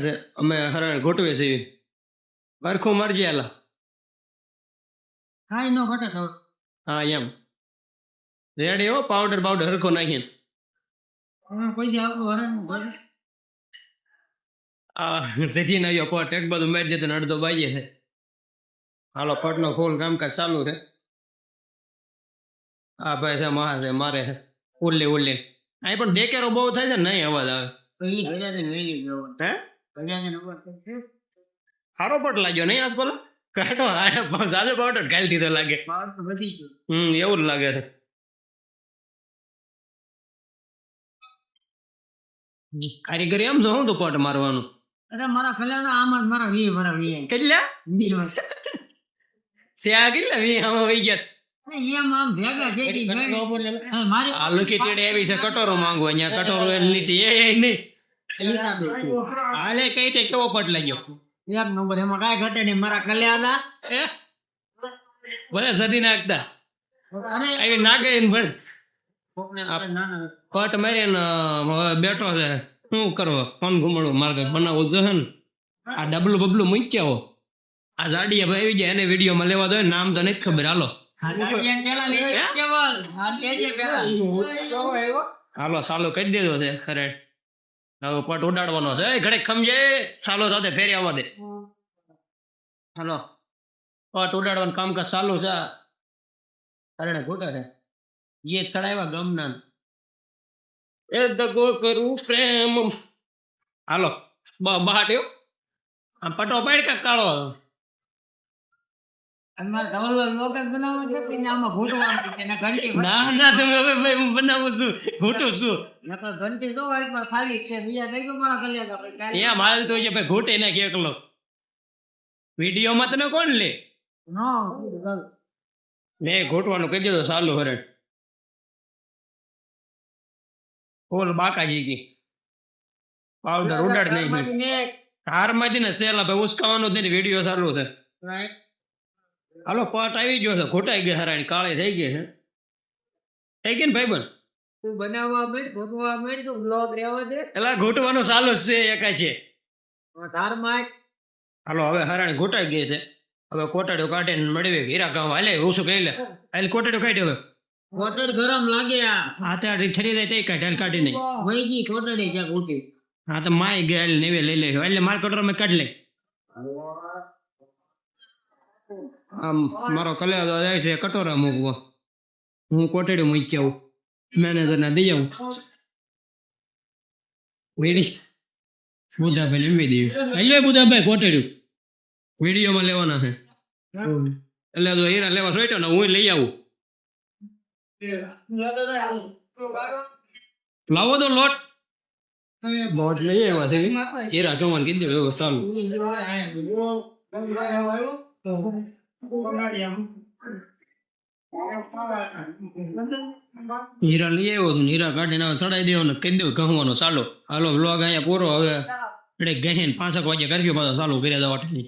છે. અમે હરણ ગોઠવે છે વરખું મરજી આલા. કાંઈ ન ઘટે હા એમ. રેડી હો પાવડર પાવડર હરખો નાખીને. સીધી આવ્યો પટ એક બધું મેચ જતો અડધો બાજે છે. હાલો પટનો ફૂલ કામકાજ ચાલુ છે. આ ભાઈ છે મારે છે મારે છે. ઉલ્લે ઉલ્લી અહીં પણ ડેકેરો બહુ થાય છે નહીં અવાજ આવે. હે? સારો પટ લાગ્યો નહીં આજ બોલો કાઢો આ સાદો પાવડર ગાલી દીધો લાગે. હમ એવું જ લાગે છે. કારીગરી એમ જો હું તો પટ મારવાનું. અરે મારા ખલ્યાના આમાં જ મારા વીએ મારા વીએ. કેટલા. સ્યા કેટલા વી આમાં વહી ગયા. મારી આ લુકી તેડે એવી છે કટોરો માંગો અહીંયા કટોરો એની નીચે એ એ નહીં. હાલે કઈ તે કેવો પટ લાગ્યો? એક નંબર એમાં કાંઈ ઘટે નહીં. મારા કલ્યાણા ભલે સધી નાખતા. આવી નાગે ને ભલે. કોકને આપણે નાના પટ મારીને હવે બેઠો છે. શું કરવો? ફોન ઘુમાડો માર્ગ બનાવવું જોઈએ ને? આ ડબલું બબલું મૂક્યા હો. આ જાડિયા ભાઈ આવી જાય એને વિડીયોમાં લેવા દો. નામ તો નથી ખબર. હાલો. હાલો સાલો કરી દેજો છે. ખરે હવે પટ ઉડાડવાનો છે. એ ઘડે ખમજે. ચાલો સાથે ફેરી આવવા દે. હાલો. પટ ઉડાડવાનું કામકાજ ચાલુ છે. અરે ખોટા છે. એ ચડાવ્યા ગમના. એ દગો કરું પ્રેમ. હાલો. બ બહાટ્યો આમ પટો પાડ કાળો અને મારે ધવલવાલ લોક જ બનાવવો છે કે એને આમાં ઘૂંટવાનું છે એને ઘંટી ના ના તમે હવે ભાઈ હું બનાવું છું. ઘૂંટું છું ઘંટી તો ખાલી છે બીજા મારા કલ્યાણ એમ હાલ તો છે ભાઈ ઘૂંટી નાખી એકલો. વિડીયોમાં તને કોણ લે? ઘૂંટવાનું કહી દીધું ચાલુ હરે. ફૂલ બાકાજી ગઈ પાવડર ઉડાડ નહીં જ ને સેલા ભાઈ ઉસકાવાનું જ નથી વીડિયો ચાલુ છે. હાલો પાટ આવી ગયો છે ઘોટાઈ ગયો હરાણી કાળે થઈ ગઈ છે. થઈ ગઈ ને ભાઈ બન તું બનાવવા માંડ ઘોટવા મેં તું બ્લોગ રહેવા દે? એલા ઘોટવાનો ચાલુ જ છે એકાય છે. ધાર માય હાલો હવે હરાણી ઘોટાઈ ગઈ છે. હવે કોટાડીઓ કાઢીને મળવે હીરા ગામ હાલે ઓછું કહી લે. હાલ કોટાડીઓ કાઢ્યો હવે. કોટડ ગરમ લાગે આ. હા તો છરી જાય તે કાઢે કાઢી નહીં. વહી ગઈ કોટડી ક્યાંક ઉઠી. હા તો માય ગયા નેવે લઈ લે એટલે માર કટોરો મેં કાઢ લે. આમ મારો કલેર જાય છે કટોરા મૂકવો. હું કોટેડી મૂકી આવું મેનેજર ને દઈ આવું. વેડી બુધાભાઈ એમ દેવી એટલે બુધાભાઈ કોટેડ્યું વિડીયોમાં લેવાના છે. એટલે તો હીરા લેવા સોટ્યો ને હું લઈ આવું. લાવો તો લોટ. લોટ લઈ આવ્યા છે. હીરા ચોમાન કીધું એવું સારું હીરા લઈ આવ્યો તું હીરા કાઢીને હવે ચડાઈ દેવો ને કહી દેવું કહવાનો ચાલો હાલો બ્લોગ અહીંયા પૂરો, હવે એટલે ગહીને પાંચક વાગે કરફ્યુ પાછો, ચાલુ કર્યા વાટની